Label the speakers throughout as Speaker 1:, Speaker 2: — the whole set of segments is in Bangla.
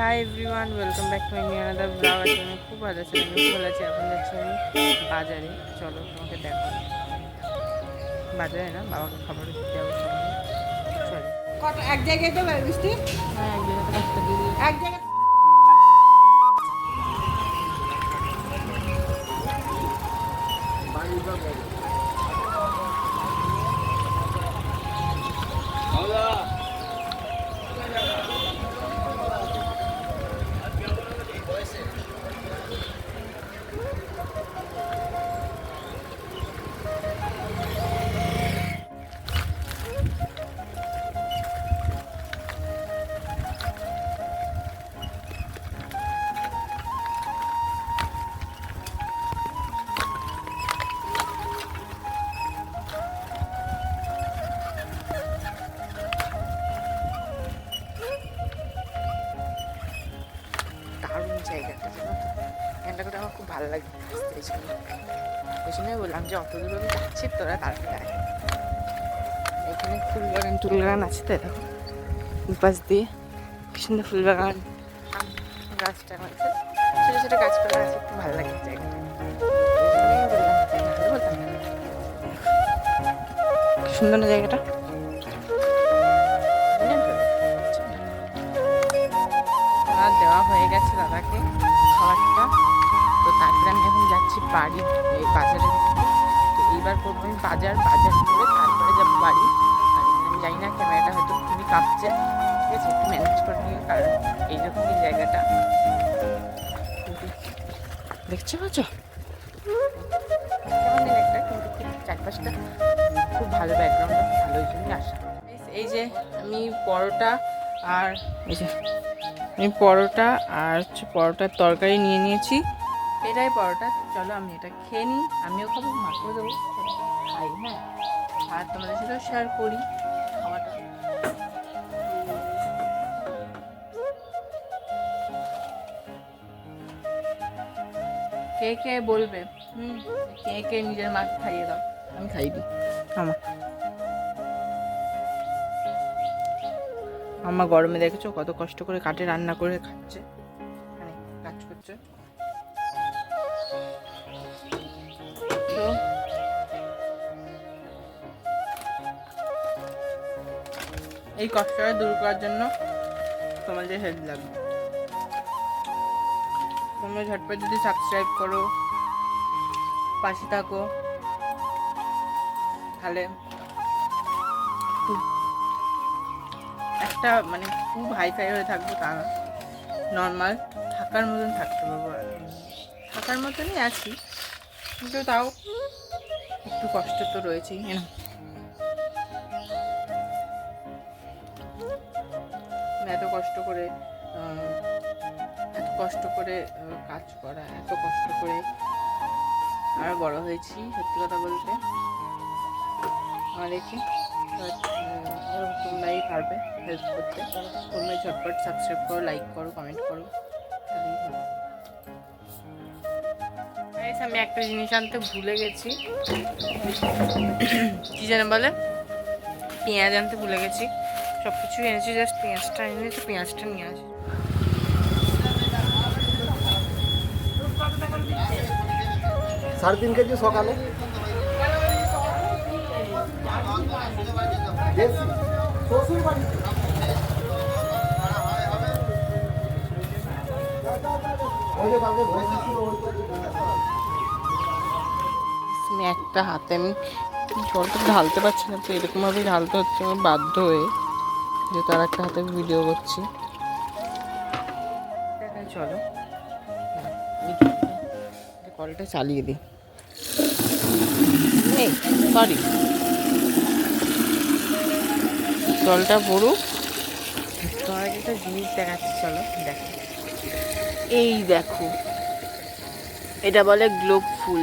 Speaker 1: Hi everyone welcome back to my new another blog. আজকে আমি খুব ভালো আছি আমি খুব ভালো আছি। এখন যাচ্ছি আমি বাজারে। চলো তোমাকে দেখো বাজারে না বাবাকে খাবার দিতে যাব চলো।
Speaker 2: এক জায়গায় তো বৃষ্টি
Speaker 1: হ্যাঁ এক জায়গায়
Speaker 2: এক জায়গায়
Speaker 1: জায়গাটা এখানটা করে আমার খুব ভালো লাগে এই জন্য ওই জন্যই বললাম যে অত দূর আমি যাচ্ছি, তোরা তাড়াতাড়ি আয়। এখানে ফুল বাগান আছে তো দেখো। দুপাশ দিয়ে কি সুন্দর ফুল বাগান গাছটা আছে ছোটো ছোটো গাছপালা আছে, খুব ভালো লাগে জায়গাটা। সুন্দর না জায়গাটা? দেওয়া হয়ে গেছে দাদাকে খাবারটা। তো তারপরে আমি এখন যাচ্ছি বাড়ি এই বাজারে। তো এইবার করব আমি বাজার বাজার করে তারপরে যাব বাড়ি। আর আমি জানি না ক্যামেরাটা হয়তো খুবই কাঁপছে। ঠিক আছে একটু ম্যানেজ করে নিই কারণ এইরকমই জায়গাটা। দেখছ পাচ্ছ কেমন একটা কিন্তু চারপাশটা খুব ভালো ব্যাকগ্রাউন্ডটা ভালো ওই জন্যই আসা এই যে আমি পরোটা আর এই যে আমি পরোটা আর পরোটার তরকারি নিয়ে নিয়েছি। এটাই পরোটা। চলো আমি এটা খেয়ে নিই। আমিও খাব, মাকেও দেবো। খাই হ্যাঁ আর তোমাদের সাথেও শেয়ার করি খাওয়াটা। কে কে বলবে? হুম, কে কে নিজের মাকে খাইয়ে দাও। আমি খাই দিই আমার গরমে দেখেছ কত কষ্ট করে কাঠে রান্না করে খাচ্ছে। মানে কাজ করছে। এই কষ্টটা দূর করার জন্য তোমাদের হেল্প লাগবে। তোমরা ঝটপট যদি সাবস্ক্রাইব করো, পাশে থাকো, তাহলে খুব একটা মানে খুব হাইফাই হয়ে থাকব তা না। নর্মাল থাকার মতন থাকতে পারব আর থাকার মতনই আছি, কিন্তু তাও একটু কষ্ট তো রয়েছেই না এত কষ্ট করে এত কষ্ট করে কাজ করা, এত কষ্ট করে আর বড় হয়েছি, সত্যি কথা বলতে। আমাদেরকে তোমরাই পারবে হেল্প করতে। তোমরাই ঝটপট সাবস্ক্রাইব করো লাইক করো কমেন্ট করো। আমি একটা জিনিস আনতে ভুলে গেছি। কি যেন বলে? পেঁয়াজ আনতে ভুলে গেছি। সব কিছু এনেছি জাস্ট পেঁয়াজটা এনেছি পেঁয়াজটা নিয়ে আসি।
Speaker 3: সাড়ে তিন কেজি সকালে।
Speaker 1: একটা হাতে, আমি জলটা ঢালতে পারছি না, তো এরকমভাবেই ঢালতে হচ্ছে, আমি বাধ্য হয়ে যে তার একটা হাতে ভিডিও করছি। চলো। কলটা চালিয়ে দিই। সরি জলটা পড়ুক। তোমার একটা জিনিস দেখাচ্ছি চলো দেখো। এই দেখো এটা বলে গ্লোব ফুল।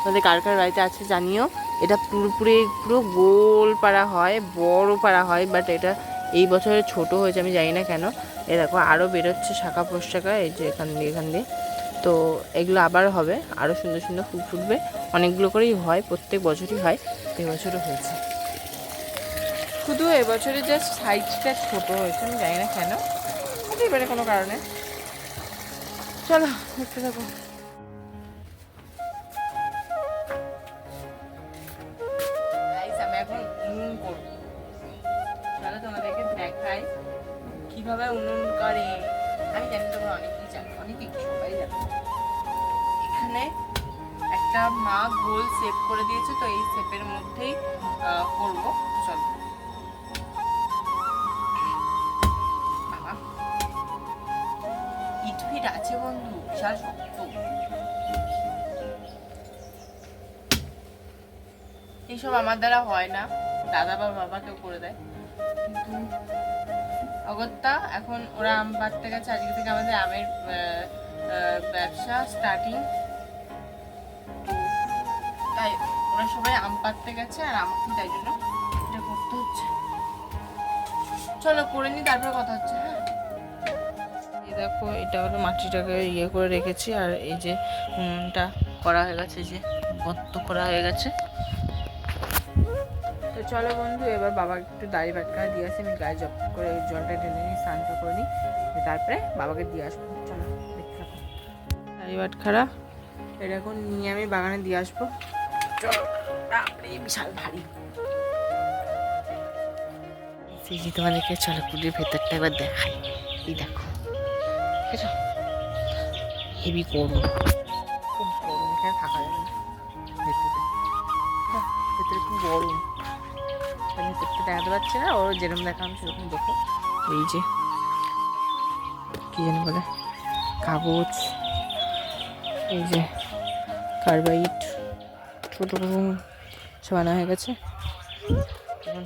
Speaker 1: তোমাদের কার কার বাড়িতে আছে জানিও। এটা পুরোপুরি পুরো গোল পাড়া হয় বড় পাড়া হয় বাট এটা এই বছরে ছোট হয়েছে আমি জানি না কেন। এ দেখো আরও বেরোচ্ছে শাখা পোশাকা এই যে এখান দিয়ে এখান দিয়ে। তো এগুলো আবার হবে আরও সুন্দর সুন্দর ফুল ফুটবে। অনেকগুলো করেই হয় প্রত্যেক বছরই হয় তো এবছরও হয়েছে। শুধু এবছরে জাস্ট সাইজটা ছোট হয়েছে, আমি জানি না কেন। হতেই পারে কোনো কারণে। চলো, দেখতে থাকো। আমি এখন উনুন করব। চলো তোমাদেরকে উনুন করে। জানি তোমরা জানো এখানে একটা মা গোল সেভ করে দিয়েছে, তো এই শেপের মধ্যেই করব। চলো। ফিট আছে বন্ধু, বিশাল শক্ত। এইসব আমার দ্বারা হয় না, দাদা বা বাবা কেউ করে দেয়। কিন্তু অগত্যা, এখন ওরা আম পাড়তে গেছে, আজকে থেকে আমাদের আমের ব্যবসা স্টার্টিং তাই ওরা সবাই আম পাড়তে গেছে আর আমাকে তাই জন্য এটা করতে হচ্ছে। চলো করে নি, তারপর কথা হচ্ছে হ্যাঁ? দেখো, এটা হলো মাটিটাকে ইয়ে করে রেখেছি, আর এই যে উনুনটা করা হয়ে গেছে যে গর্ত করা হয়ে গেছে। তো চলো বন্ধু, এবার বাবা একটু দাড়ি বাটকা দিয়ে আসি, আমি গায়ে জব করে জলটা ঢেলে নিই স্নানটা করে নিই তারপরে বাবাকে দিয়ে আসব। চলো, দেখতে দাড়ি বাটখারা এটা এখন নিয়ে আমি বাগানে দিয়ে আসব। চলো বিশাল ভারী সেই তোমাদেরকে, চলো পুরীর ভেতরটা একবার দেখাই। এই দেখো। ঠিক আছে হেভি গরম খুব গরম এখানে থাকা যাবে না। ভেতরে হ্যাঁ, ভেতরে খুব গরম। আর ভেতরটা দেখাতে পারছি না ওর যেরকম দেখাম সেরকম দেখো। এই যে কি জানি বলে কাগজ এই যে কার্বাইড ছোটো রকম সবানা হয়ে গেছে। এখন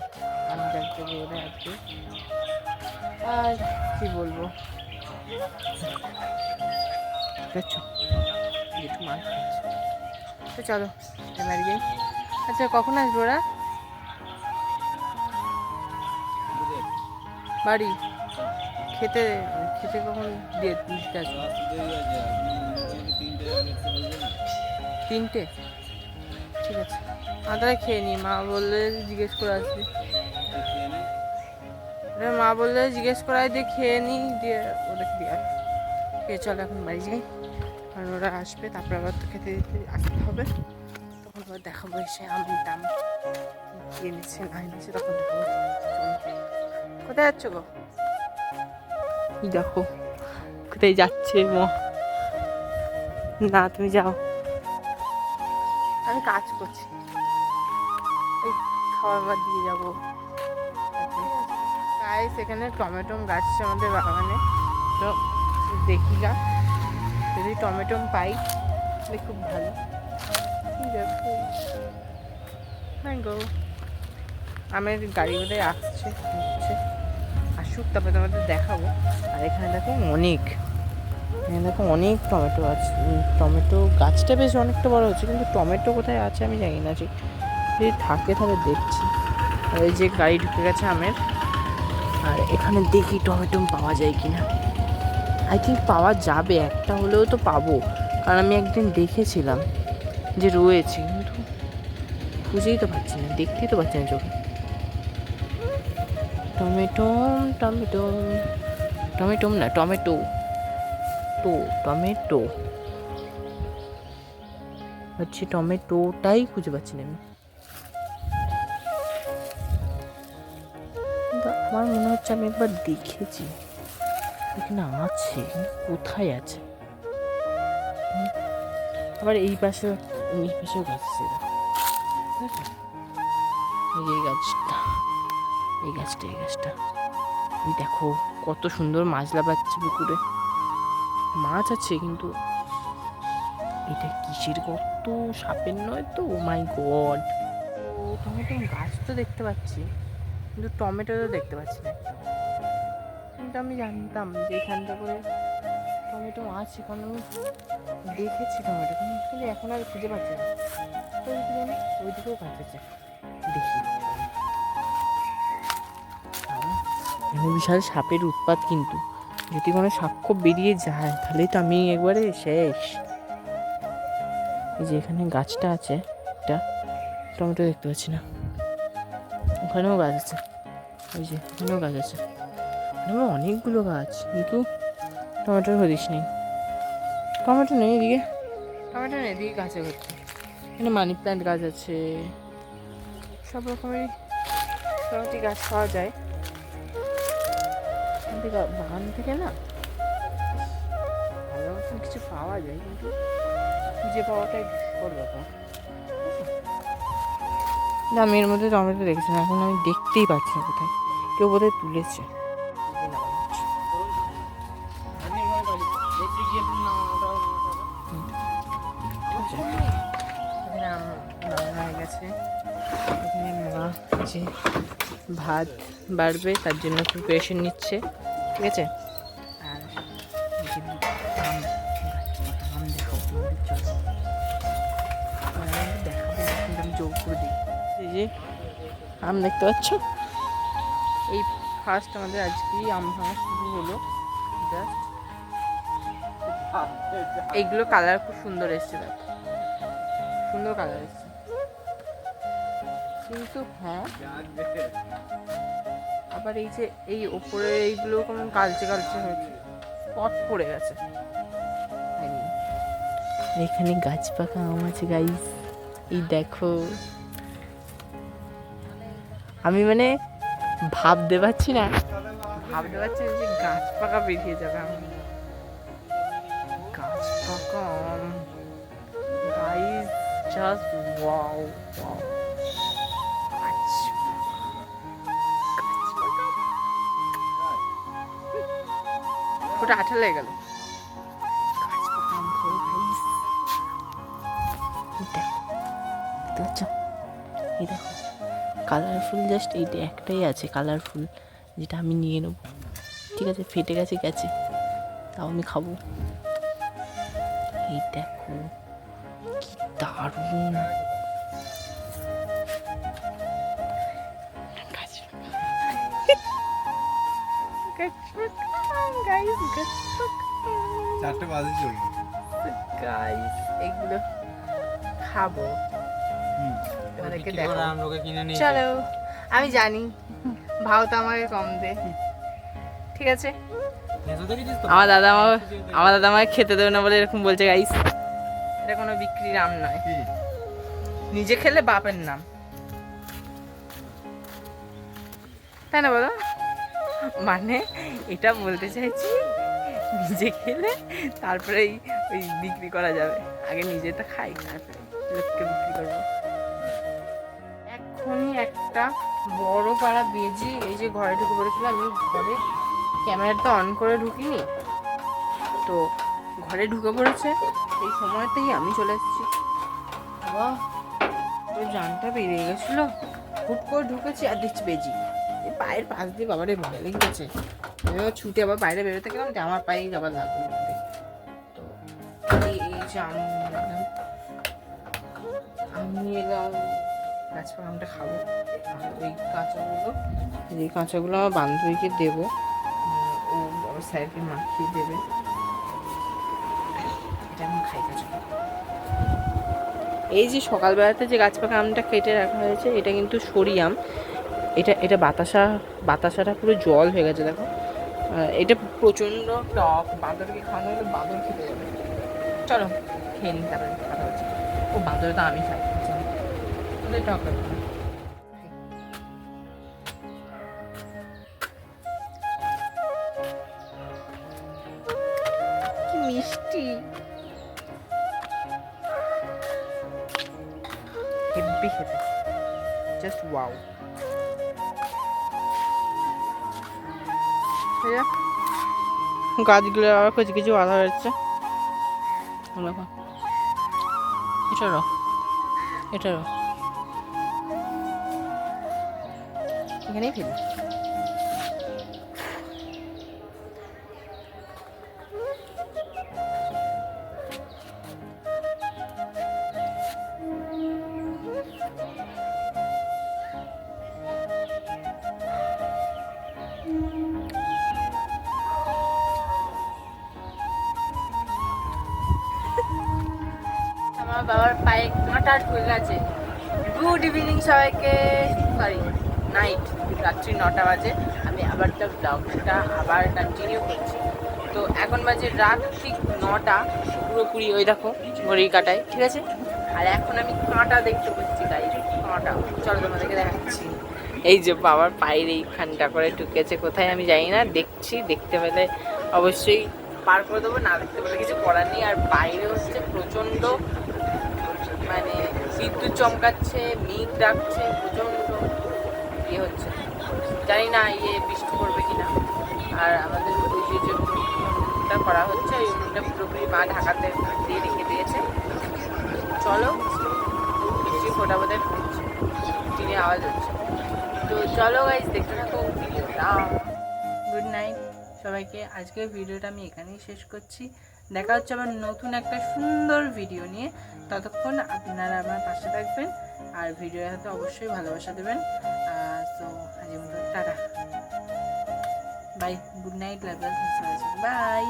Speaker 1: আমি দেখতে আর কি বলব? দেখছ? একটু মাছ তো চলো, এবার যাই আচ্ছা কখন আসব ওরা? বাড়ি? খেতে খেতে কখন দিয়ে দিতে আসব? তিনটে? ঠিক আছে। মাথায় খেয়ে নি, মা বললে জিজ্ঞেস করে আসবি। মা বললে জিজ্ঞেস করাই দিয়ে খেয়ে নি দিয়ে ওদেরকে দিয়ে খেয়ে চল এখন বাড়ি যাই। কারণ ওরা আসবে তারপরে আবার তো খেতে দিতে আসতে হবে। তখন আবার দেখাবো এসে আমি দাম। কি এনেছে না এনেছে তখন দেখাবো। কোথায় যাচ্ছ গো? দেখো কোথায় যাচ্ছে ম? না তুমি যাও। আমি কাজ করছি। এই খাবার বার দিয়ে যাব। গাইস এখানে টমেটো গাছ আমাদের বাগানে। তো দেখি গা, যদি টমেটো পাই, তাহলে খুব ভালো। দেখো। ম্যাঙ্গো আমের গাড়ি বোধহয় আসছে হচ্ছে আসুক, তারপরে তোমাদের দেখাবো। আর এখানে দেখো অনেক, এখানে দেখো অনেক টমেটো আছে টমেটো গাছটা বেশ অনেকটা বড় হচ্ছে, কিন্তু টমেটো কোথায় আছে আমি জানি না। ঠিক যদি থাকে তাহলে দেখছি। এই যে গাড়ি ঢুকে গেছে আমের। আর এখানে দেখি টমেটো পাওয়া যায় কি না আই থিঙ্ক পাওয়া যাবে, একটা হলেও তো পাবো। কারণ আমি একদিন দেখেছিলাম যে রয়েছে, কিন্তু খুঁজেই তো পাচ্ছি না, দেখতেই তো পাচ্ছি না চোখে। টমেটো টমেটো টমেটো না, টমেটো। তো টমেটো। হচ্ছে টমেটোটাই খুঁজে পাচ্ছি না আমি। আমার মনে হচ্ছে আমি একবার দেখেছি। এখানে আছে? কোথায় আছে? আবার এই পাশে, এই পাশেও গাছ আছে? এই গাছটা এই গাছটা এই গাছটা। দেখো, কত সুন্দর মাছলা পাচ্ছে পুকুরে। মাছ আছে, কিন্তু এটা কিসের কত সাপের নয় তো? মাই গড ও টমেটো গাছ তো দেখতে পাচ্ছি। কিন্তু টমেটো তো দেখতে পাচ্ছি না। কিন্তু আমি জানতাম যে এখানটা করে টমেটো আছে কারণ আমি দেখেছি টমেটো, কিন্তু এখন আর খুঁজে পাচ্ছি না। তো ওইদিকে জানি ওইদিকেও গাছ আছে দেখি। বিশাল সাপের উৎপাত কিন্তু। যদি কোনো সাক্ষ্য বেরিয়ে যায়, তাহলে তো আমি একবারে শেষ। এই যে এখানে গাছটা আছে, একটা টমেটো দেখতে পাচ্ছি না। ওখানেও গাছ আছে। ওই যে ওখানেও গাছ আছে। এখানে অনেকগুলো গাছ। কিন্তু টমেটোর হদিস নেই। টমেটো নেই এদিকে? টমেটো নেই এদিকে গাছে ভর্তি এখানে মানি প্ল্যান্ট গাছ আছে। সব রকমেরই মোটামুটি গাছ পাওয়া যায়। বাগান থেকে না ভালো কিছু পাওয়া যায় কিন্তু খুঁজে পাওয়াটাই বড় ব্যাপার। না, আমি এর মধ্যে টমেটো দেখছি এখন আমি দেখতেই পাচ্ছি না কোথায়। কেউ বোধহয় তুলেছে। ভাত বাড়বে, তার জন্য প্রিপারেশন নিচ্ছে। ঠিক আছে? আম দেখতে পাচ্ছ? এই ফার্স্ট আমাদের আজকেই আম ভাঙা শুরু হলো। জাস্ট এইগুলো কালার খুব সুন্দর এসছে দেখো। সুন্দর কালার এসছে। কিন্তু হ্যাঁ আবার এই যে এই ওপরে এইগুলো কেমন কালচে কালচে হয়েছে। স্পট পড়ে গেছে। এখানে গাছ পাকা আম আছে গাইস এই দেখো। আমি মানে ভাবতে পারছি না। ভাবতে পারছি যে গাছ পাকা বেরিয়ে যাবে আমার। গাছ পাকা? আম গাইস জাস্ট ওয়াও ওয়াও ওটা আঠা লেগে গেল। আম দেখো। কালারফুল জাস্ট এইটা একটাই আছে কালারফুল যেটা আমি নিয়ে নেব। ঠিক আছে ফেটে গেছে গেছে। তাও আমি খাব। এই দেখো কি দারুণ। গাছ গাছ গাইস গাছ
Speaker 4: চারটে বাজে চলবে।
Speaker 1: গাইস এগুলো খাব। তোমাদেরকে দেখো?
Speaker 4: লোকে কিনে নিয়ে
Speaker 1: চলো আমি জানি। ভাও তো আমাকে কম দে। ঠিক আছে? আমার দাদা আমার আমার দাদা আমাকে খেতে দেবে না বলে এরকম বলছে গাইস এটা কোনো বিক্রির আম নয়। নিজে খেলে বাপের নাম। তাই না বলো? মানে এটা বলতে চাইছি নিজে খেলে তারপরেই ওই বিক্রি করা যাবে। আগে নিজেটা খাই তারপরে লোককে বিক্রি করব। এখনই একটা বড় পাড়া বেজে এই যে ঘরে ঢুকে পড়েছিলাম আমি ঘরে ক্যামেরাটা অন করে ঢুকিনি। তো ঘরে ঢুকে পড়েছে, এই সময়তেই আমি চলে এসেছি। বাহ তোর জানটা বেরিয়ে গেছিল। হুট করে ঢুকেছি আর দেখছি বেজি। এই পায়ের পাশ দিয়ে বাবারে ভয় লেগে গেছে আমি আবার ছুটে আবার বাইরে বেরোতে গেলাম, যে আমার পায়েই আবার উঠতে। তো এই নিলাম। আম এলাম। গাছপালা আমটা খাব আর ওই কাঁচাগুলো। এই কাঁচাগুলো আমার বান্ধবীকে দেবো। ও বড় স্যারকে মাখিয়ে দেবে। এটা আমি খাই কাঁচা। এই যে সকালবেলাতে যে গাছ পাকা আমটা কেটে রাখা হয়েছে এটা কিন্তু সরি আম এটা এটা বাতাসা বাতাসাটা পুরো জল হয়ে গেছে দেখো। এটা প্রচণ্ড টক। বাঁদরকে খাওয়ানো হলে বাঁদর খেতে যাবে। চলো খেয়ে নিই তারপরে কথা হচ্ছে। ও বাঁদর তো আমি খাই। টক লাগবে না। কি মিষ্টি। হেব্বি খেতে জাস্ট ওয়াও গাছগুলো আবার কিছু কিছু বাধা হচ্ছে এটা রো এটা রো। এখানেই ফেলি। আমার বাবার পায়ে কাঁটা ঢুকে গেছে গুড ইভিনিং সবাইকে। Sorry night. রাত্রি নটা বাজে, আমি আবার আলবার্টা ব্লগটা আবার কন্টিনিউ করছি। তো এখন বাজে রাত ঠিক নটা পুরোপুরি ওই দেখো, ঘড়ির কাটায়, ঠিক আছে? আর এখন আমি কাঁটা দেখতে পাচ্ছি তাই কাঁটা। চলো তোমাদেরকে দেখাচ্ছি। এই যে বাবার পায়ের এইখানটা করে ঢুকেছে, কোথায় আমি জানি না, দেখছি, দেখতে পেলে অবশ্যই পার করে দেবো, না দেখতে পেলে কিছু করার নেই। আর বাইরে হচ্ছে প্রচণ্ড মানে বিদ্যুৎ চমকাচ্ছে, মেঘ ডাকছে, প্রচণ্ড ইয়ে হচ্ছে। জানি না ইয়ে বৃষ্টি পড়বে কিনা। আর আমাদের যে যে করা হচ্ছে, ওই উনুনটা পুরোপুরি মা ঢাকাতে দিয়ে রেখে দিয়েছে। চলো, বৃষ্টি ফোটা বোধহয় পড়ছে টিনে আওয়াজ হচ্ছে। তো চলো গাইজ দেখতে থাকো ভিডিওটা। গুড নাইট সবাইকে। আজকের ভিডিওটা আমি এখানেই শেষ করছি। দেখা হচ্ছে আমার নতুন একটা সুন্দর ভিডিও নিয়ে। ততক্ষণ আপনারা আমার পাশে থাকবেন। আর ভিডিওর হাতে অবশ্যই ভালোবাসা দেবেন। তো আজ tata bye good night love bye